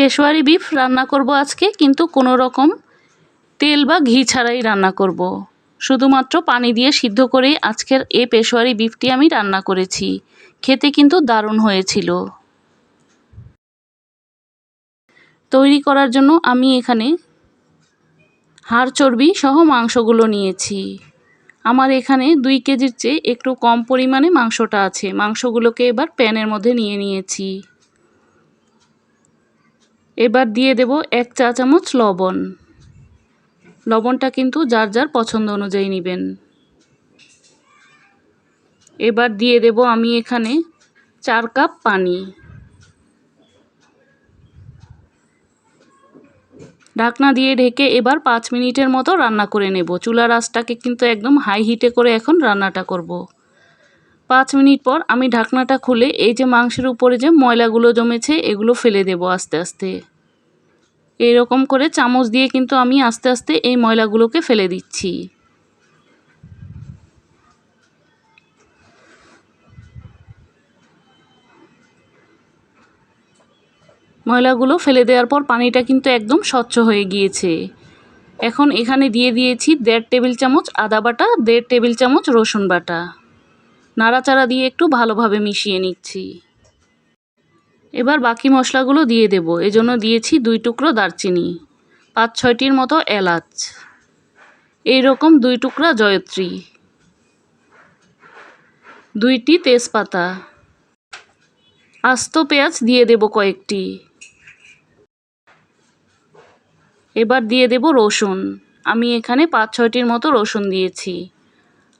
Peshawari beef রান্না করব আজকে, কিন্তু কোনো রকম তেল বা ঘি ছাড়াই রান্না করব। শুধুমাত্র পানি দিয়ে সিদ্ধ করেই আজকের এই পেশোয়ারি বিফটি আমি রান্না করেছি। খেতে কিন্তু দারুণ হয়েছিল। তৈরি করার জন্য আমি এখানে হাড় চর্বি সহ মাংসগুলো নিয়েছি। আমার এখানে দুই কেজির চেয়ে একটু কম পরিমাণে মাংসটা আছে। মাংসগুলোকে এবার প্যানের মধ্যে নিয়ে নিয়েছি। এবার দিয়ে দেব এক চা চামচ লবণ। লবণটা কিন্তু যার যার পছন্দ অনুযায়ী নেবেন। এবার দিয়ে দেব আমি এখানে চার কাপ পানি। ঢাকনা দিয়ে ঢেকে এবার পাঁচ মিনিটের মতো রান্না করে নেব। চুলার আঁচটাকে কিন্তু একদম হাই হিটে করে এখন রান্নাটা করব। পাঁচ মিনিট পর আমি ঢাকনাটা খুলে এই যে মাংসের উপরে যে ময়লাগুলো জমেছে এগুলো ফেলে দেব আস্তে আস্তে। এরকম করে চামচ দিয়ে কিন্তু আমি আস্তে আস্তে এই ময়লাগুলোকে ফেলে দিচ্ছি। ময়লাগুলো ফেলে দেওয়ার পর পানিটা কিন্তু একদম স্বচ্ছ হয়ে গিয়েছে। এখন এখানে দিয়ে দিয়েছি দেড় টেবিল চামচ আদা বাটা, দেড় টেবিল চামচ রসুন বাটা। নাড়াচাড়া দিয়ে একটু ভালোভাবে মিশিয়ে নিচ্ছি। এবার বাকি মশলাগুলো দিয়ে দেব। এজন্য দিয়েছি দুই টুকরো দারচিনি, পাঁচ ছয়টির মতো এলাচ। এই রকম দুই টুকরা জয়ত্রী। দুইটি তেজপাতা। আস্ত পেঁয়াজ দিয়ে দেব কয়েকটি। এবার দিয়ে দেব রসুন। আমি এখানে পাঁচ ছয়টির মতো রসুন দিয়েছি।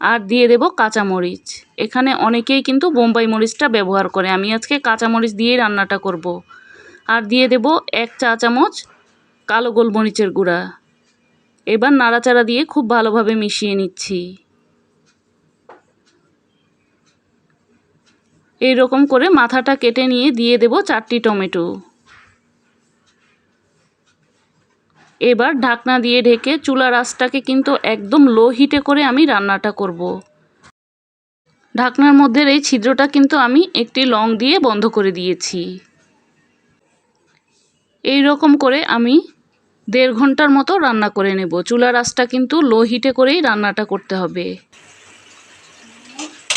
আর দিয়ে দেব কাঁচামরিচ। এখানে অনেকেই কিন্তু বোম্বাই মরিচটা ব্যবহার করে। আমি আজকে কাঁচামরিচ দিয়েই রান্নাটা করব। আর দিয়ে দেব এক চা চামচ কালো গোলমরিচের গুঁড়া। এবার নাড়াচাড়া দিয়ে খুব ভালোভাবে মিশিয়ে নিচ্ছি। এই রকম করে মাথাটা কেটে নিয়ে দিয়ে দেব চারটি টমেটো। এবার ঢাকনা দিয়ে ঢেকে চুলার আঁচটাকে কিন্তু একদম লো হিটে করে আমি রান্নাটা করব। ঢাকনার মধ্যে এই ছিদ্রটা কিন্তু আমি একটি লং দিয়ে বন্ধ করে দিয়েছি। এই রকম করে আমি দেড় ঘণ্টার মতো রান্না করে নেব। চুলার আঁচটা কিন্তু লো হিটে করেই রান্নাটা করতে হবে।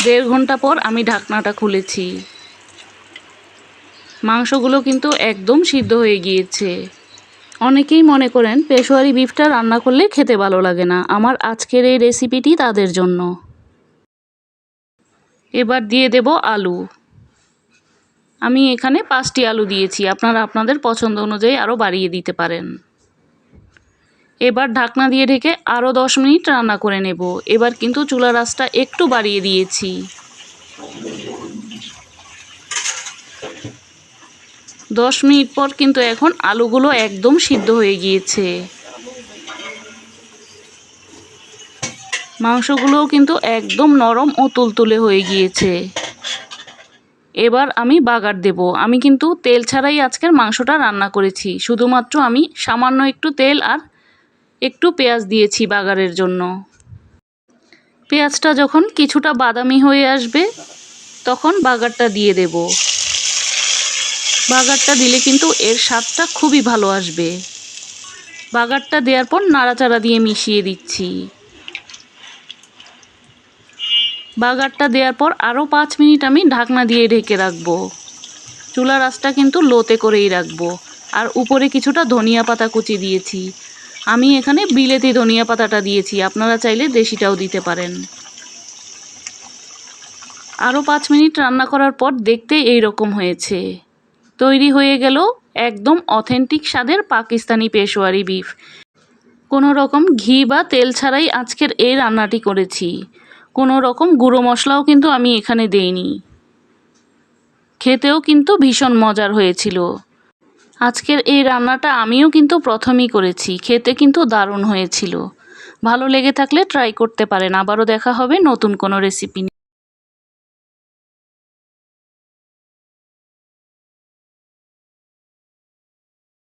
দেড় ঘণ্টা পর আমি ঢাকনাটা খুলেছি। মাংসগুলো কিন্তু একদম সিদ্ধ হয়ে গিয়েছে। অনেকেই মনে করেন পেশোয়ারি বিফটা রান্না করলে খেতে ভালো লাগে না। আমার আজকের এই রেসিপিটি তাদের জন্য। এবার দিয়ে দেব আলু। আমি এখানে পাঁচটি আলু দিয়েছি। আপনারা আপনাদের পছন্দ অনুযায়ী আরও বাড়িয়ে দিতে পারেন। এবার ঢাকনা দিয়ে ঢেকে আরও দশ মিনিট রান্না করে নেব। এবার কিন্তু চুলার আঁচটা একটু বাড়িয়ে দিয়েছি। দশ মিনিট পর কিন্তু এখন আলুগুলো একদম সিদ্ধ হয়ে গিয়েছে। মাংসগুলোও কিন্তু একদম নরম ও তুলতুলে হয়ে গিয়েছে। এবার আমি বাগার দেব। আমি কিন্তু তেল ছাড়াই আজকের মাংসটা রান্না করেছি। শুধুমাত্র আমি সামান্য একটু তেল আর একটু পেঁয়াজ দিয়েছি বাগারের জন্য। পেঁয়াজটা যখন কিছুটা বাদামি হয়ে আসবে, তখন বাগারটা দিয়ে দেব। বাগারটা দিলে কিন্তু এর স্বাদটা খুবই ভালো আসবে। বাগারটা দেওয়ার পর নাড়াচাড়া দিয়ে মিশিয়ে দিচ্ছি। বাগারটা দেওয়ার পর আরও পাঁচ মিনিট আমি ঢাকনা দিয়ে ঢেকে রাখব। চুলার আঁচটা কিন্তু লোতে করেই রাখব। আর উপরে কিছুটা ধনিয়া পাতা কুচি দিয়েছি। আমি এখানে বিলেতি ধনিয়া পাতাটা দিয়েছি, আপনারা চাইলে দেশিটাও দিতে পারেন। আরও পাঁচ মিনিট রান্না করার পর দেখতে এই রকম হয়েছে। তৈরি হয়ে গেল একদম অথেন্টিক স্বাদের পাকিস্তানি পেশোয়ারি বিফ। কোনো রকম ঘি বা তেল ছাড়াই আজকের এই রান্নাটি করেছি। কোনো রকম গুঁড়ো মশলাও কিন্তু আমি এখানে দেইনি। খেতেও কিন্তু ভীষণ মজার হয়েছিল। আজকের এই রান্নাটা আমিও কিন্তু প্রথমেই করেছি। খেতে কিন্তু দারুণ হয়েছিল। ভালো লেগে থাকলে ট্রাই করতে পারেন। আবারও দেখা হবে নতুন কোনো রেসিপি